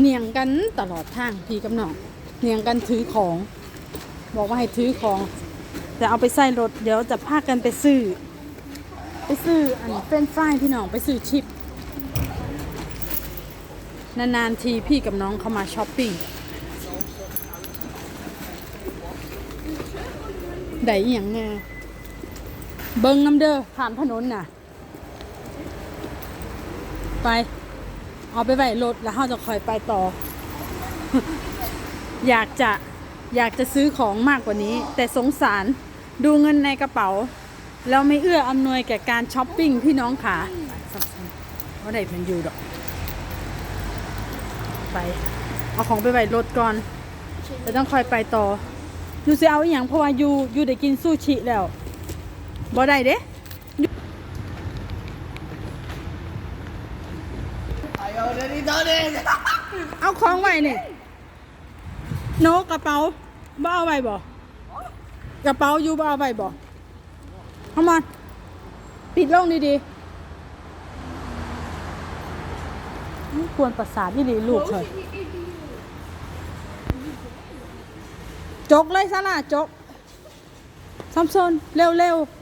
เนียงกันตลอดทางพี่กับน้องเนียงกันถือของ บอกว่าให้ถือของแต่เอาไปใส่รถเดี๋ยวจะพากันไปซื้อ ไปซื้ออันเป็นไฟรายพี่น้องไปซื้อชิป นานๆทีพี่กับน้องเขามาช้อปปิ้งได้อย่างแน่ เบิ้งน้ำเด้อผ่านถนนน่ะ ไป เอาไปไว้รถแล้วเราจะคอยไปต่อ อยากจะอยากจะซื้อของมากกว่านี้ แต่สงสารดูเงินในกระเป๋าแล้วไม่เอื้ออำนวยแก่การช้อปปิ้งพี่น้องขาว่าไหนมันอยู่ดอก ไป เอาของไปไว้รถก่อนแต่ต้องคอยไปต่อยูสิเอาอหย่างเพราะว่ายูยูได้กินซูชิแล้ว บ่ได้เด้เอาของไว้นี่โนกระเป๋าบ่เอาไว้บ่กระเป๋าอยู่บ่เอาไว้บ่เข้ามาปิดลงดีๆนี่ควรประสาทที่ดีลูกเลยจกเลยซะล่ะจกซัมซอนเร็วๆ